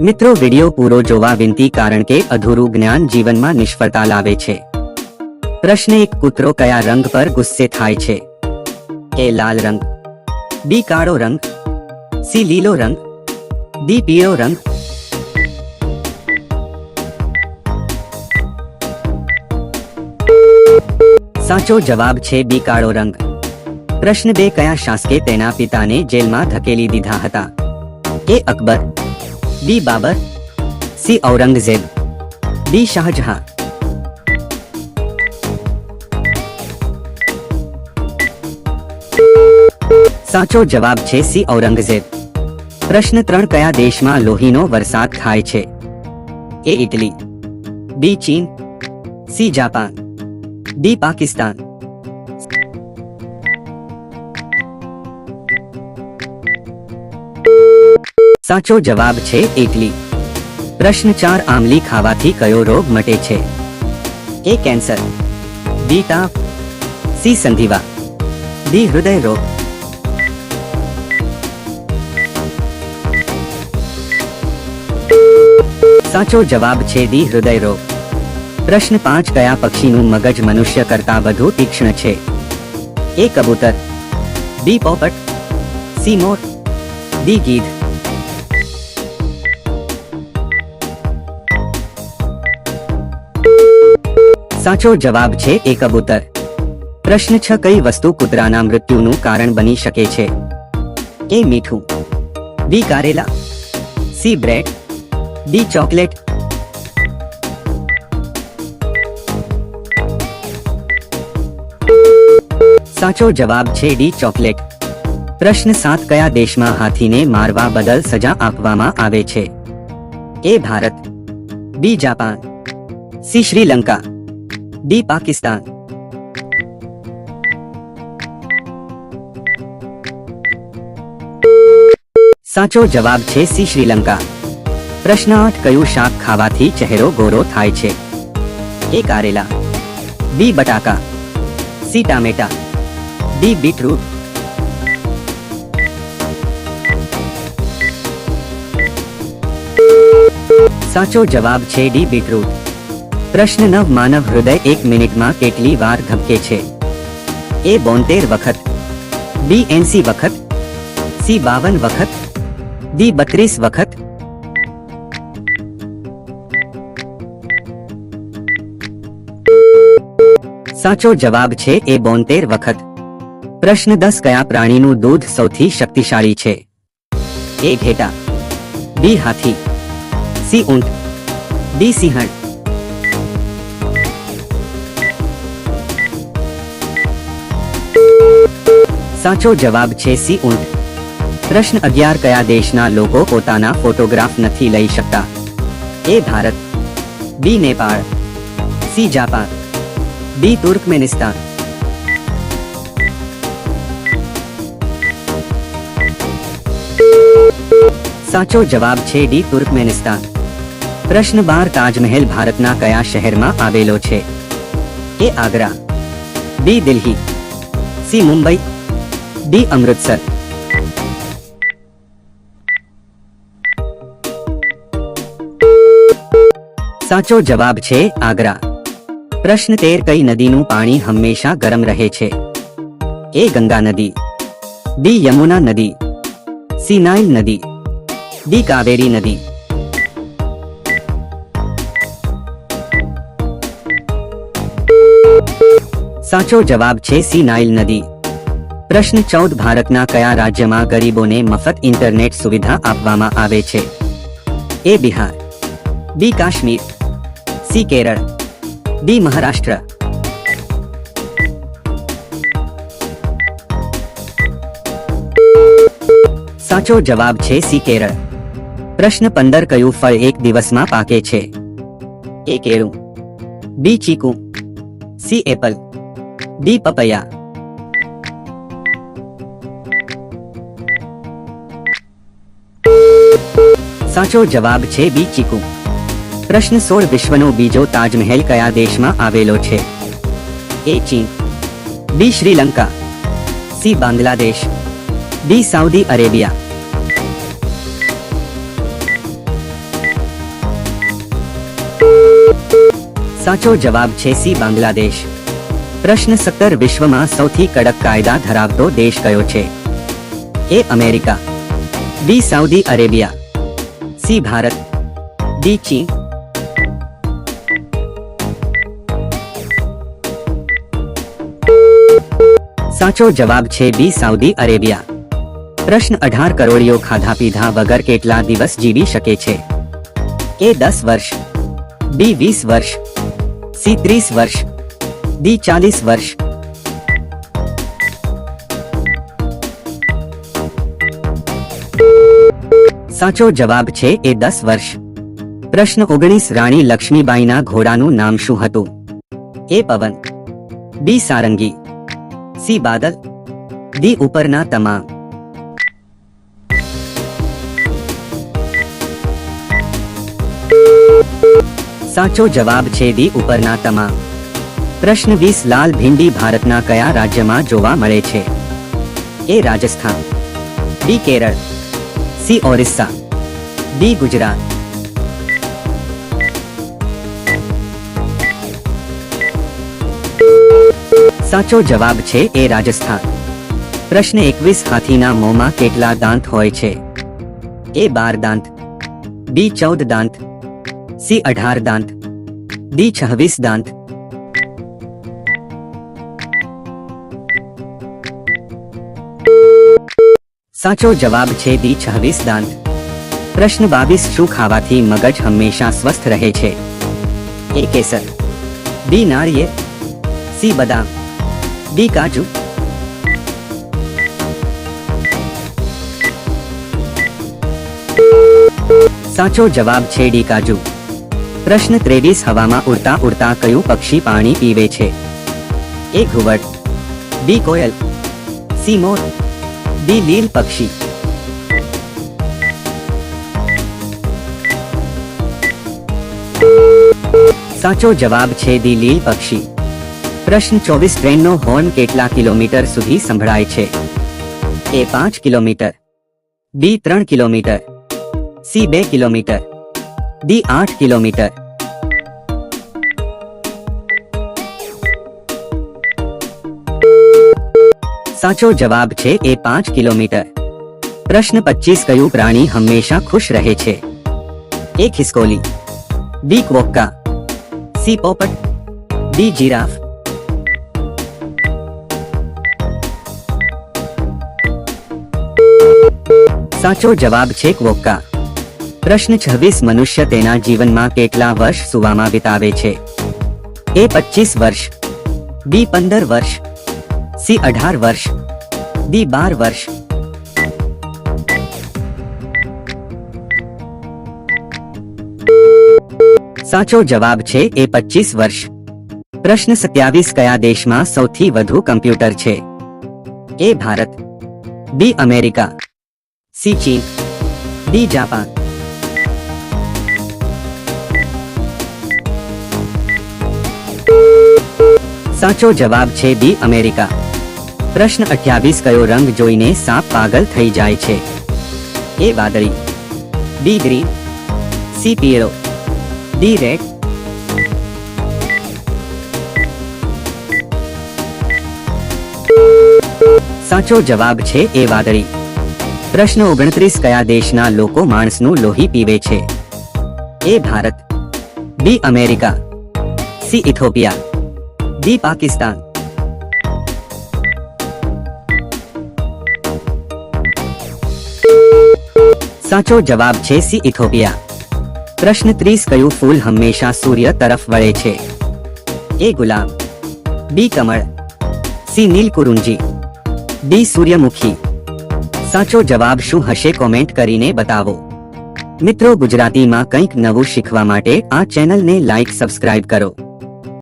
મિત્રો, વીડિયો પૂરો જોવા વિનંતી કારણ કે અધૂરું જ્ઞાન જીવનમાં નિષ્ફળતા લાવે છે. પ્રશ્ન એક, કૂતરો કયા રંગ પર ગુસ્સે થાય છે? એ, લાલ રંગ. બી, કાળો રંગ. સી, લીલો રંગ. ડી, પીળો રંગ. સાચો જવાબ છે બી, કાળો રંગ. પ્રશ્ન બે, કયા શાસકે તેના પિતાને જેલમાં ધકેલી દીધા હતા? A, Akbar. B Babur C Aurangzeb D Shahjahan સાચો જવાબ છે સી ઔરંગઝેબ પ્રશ્ન ત્રણ કયા દેશમાં લોહીનો વરસાદ થાય છે એ ઇટલી બી ચીન સી જાપાન ડી પાકિસ્તાન સાચો જવાબ છે ઇટલી પ્રશ્ન ચાર આમલી ખાવાથી કયો રોગ મટે છે? એ કેન્સર? બી, તાપ. સી, સંધિવા. ડી, હૃદય રોગ. સાચો જવાબ છે ડી, હૃદય રોગ. પ્રશ્ન પાંચ, કયા પક્ષીનું મગજ મનુષ્ય કરતા વધુ તીક્ષ્ણ છે? એ કબૂતર? બી, પોપટ. સી, મોર. ડી, ગીધ. સાચો જવાબ છે એ કબૂતર. પ્રશ્ન છ, કઈ વસ્તુ કૂતરાના મૃત્યુનું કારણ બની શકે છે? એ મીઠું. બી કારેલા. C bread. D chocolate. સાચો જવાબ છે ડી ચોકલેટ. પ્રશ્ન સાત, કયા દેશમાં હાથીને મારવા બદલ સજા આપવામાં આવે છે? A Bharat. B Japan. C Sri Lanka. D Pakistan સાચો જવાબ છે સી શ્રીલંકા પ્રશ્ન આઠ કયું શાક ખાવાથી ચહેરો ગોરો થાય છે એ કારેલા બી બટાકા સી ટામેટા ડી બીટરૂટ સાચો જવાબ છે ડી બીટરૂટ પ્રશ્ન નવ માનવ હૃદય એક મિનિટમાં કેટલી વાર ધબકે છે? એ બોતેર વખત, બી એંસી વખત, સી બાવન વખત, ડી બત્રીસ વખત. સાચો જવાબ છે એ બોતેર વખત. પ્રશ્ન દસ કયા પ્રાણીનું દૂધ સૌથી શક્તિશાળી છે? એ ઘેટા બી હાથી, સી ઊંટ, ડી સિંહણ. સાચો જવાબ છે સી ઊંટ. પ્રશ્ન અગિયાર કયા દેશના લોકો પોતાના ફોટોગ્રાફ નથી લઈ શકતા? A Bharat, B Nepal, C Japan, D Turkmenistan. સાચો જવાબ છે ડી તુર્કમેનિસ્તાન. પ્રશ્ન બાર તાજમહેલ ભારતના કયા શહેરમાં આવેલો છે? A Agra, B Delhi, C Mumbai D Amritsar સાચો જવાબ છે આગ્રા પ્રશ્ન તેર કઈ નદીનું પાણી હંમેશા ગરમ રહે છે એ ગંગા નદી બી યમુના નદી સી નાઇલ નદી ડી કાવેરી નદી સાચો જવાબ છે સી નાઇલ નદી પ્રશ્ન ચૌદ, ભારતના કયા રાજ્યમાં ગરીબોને મફત ઇન્ટરનેટ સુવિધા આપવામાં આવે છે? A Bihar, B Kashmir, C Kerala, D Maharashtra. સાચો જવાબ છે સી કેરળ. પ્રશ્ન પંદર, કયું ફળ એક દિવસમાં પાકે છે? એ કેળું, બી ચીકુ, સી એપલ, ડી પપૈયા. સાચો જવાબ છે બી ચીકુ પ્રશ્ન સોળ વિશ્વનો બીજો તાજમહેલ કયા દેશમાં આવેલો છે? એ ચીન, B Sri Lanka, C Bangladesh, D Saudi Arabia. સાચો જવાબ છે સી બાંગ્લાદેશ. પ્રશ્ન સત્તર વિશ્વમાં સૌથી કડક કાયદા ધરાવતો દેશ કયો છે? A America, B Saudi Arabia. C Bharat D ચીન સાચો જવાબ છે બી સાઉદી અરેબિયા પ્રશ્ન અઢાર કરોડિયો ખાધા પીધા વગર કેટલા દિવસ જીવી શકે છે એ દસ વર્ષ બી વીસ વર્ષ સી ત્રીસ વર્ષ ડી ચાલીસ વર્ષ સાચો જવાબ છે એ દસ વર્ષ. પ્રશ્ન ઓગણીસ રાણી લક્ષ્મીબાઈના ઘોડાનું નામ શું હતું? એ પવન. બી સારંગી. સી બાદલ. ડી ઉપરના તમામ. સાચો જવાબ છે ડી ઉપરના તમામ. પ્રશ્ન વીસ લાલ ભીંડી ભારતના કયા રાજ્યમાં જોવા મળે છે? A Rajasthan. B Kerala. C Orissa D Gujarat સાચો જવાબ છે એ રાજસ્થાન પ્રશ્ન એકવીસ હાથીના મોંમાં કેટલા દાંત હોય છે એ બાર દાંત બી ચૌદ દાંત સી અઢાર દાંત ડી છવ્વીસ દાંત સાચો જવાબ છે ડી છવ્વીસ દાંત. પ્રશ્ન બાવીસ, શું ખાવાથી મગજ હંમેશા સ્વસ્થ રહે છે? એ કેસર. બી નાળીએ સી બદામ. ડી કાજુ. સાચો જવાબ છે ડી કાજુ. પ્રશ્ન ત્રેવીસ, હવામાં ઉડતા ઉડતા કયું પક્ષી પાણી પીવે છે? એ ઘુવડ. બી કોયલ. સી મોર. ડી લીલ પક્ષી સાચો જવાબ છે દી લીલ પક્ષી પ્રશ્ન ચોવીસ ટ્રેનનો હોર્ન કેટલા કિલોમીટર સુધી સંભળાય છે એ પાંચ કિલોમીટર બી ત્રણ કિલોમીટર સી બે કિલોમીટર ડી આઠ કિલોમીટર સાચો જવાબ છે એ પાંચ કિલોમીટર. પ્રશ્ન પચીસ કયું પ્રાણી હંમેશા ખુશ રહે છે? એ ખિસકોલી. B quokka. સી પોપટ. D giraffe. સાચો જવાબ છે ક્વોક્કા. પ્રશ્ન છવ્વીસ મનુષ્ય તેના જીવનમાં કેટલા વર્ષ સુવામાં વિતાવે છે? એ પચીસ વર્ષ. બી પંદર વર્ષ. સી અઢાર વર્ષ ડી બાર વર્ષ સાચો જવાબ છે એ પચીસ વર્ષ પ્રશ્ન સત્યાવીસ કયા દેશમાં સૌથી વધુ કમ્પ્યુટર છે A Bharat B America C ચીન ડી જાપાન સાચો જવાબ છે બી અમેરિકા પ્રશ્ન અઠ્યાવીસ કયો રંગ જોઈને સાપ પાગલ થઈ જાય છે? એ વાદળી, બી ગ્રીન, સી પીળો, ડી રેડ. સાચો જવાબ છે એ વાદળી. પ્રશ્ન ઓગણત્રીસ કયા દેશના લોકો માણસનું લોહી પીવે છે? A Bharat, B America, C Ethiopia, D Pakistan. સાચો જવાબ છે સી, ઇથોપિયા. પ્રશ્ન ત્રીસ, કયું ફૂલ હંમેશા સૂર્ય તરફ વળે છે? એ ગુલાબ. બી, કમળ. સી, નીલકુરુંજી. ડી, સૂર્યમુખી. સાચો જવાબ શું હશે કોમેન્ટ કરીને બતાવો. મિત્રો, ગુજરાતીમાં કંઈક નવું શીખવા માટે આ ચેનલને લાઈક, સબસ્ક્રાઇબ કરો.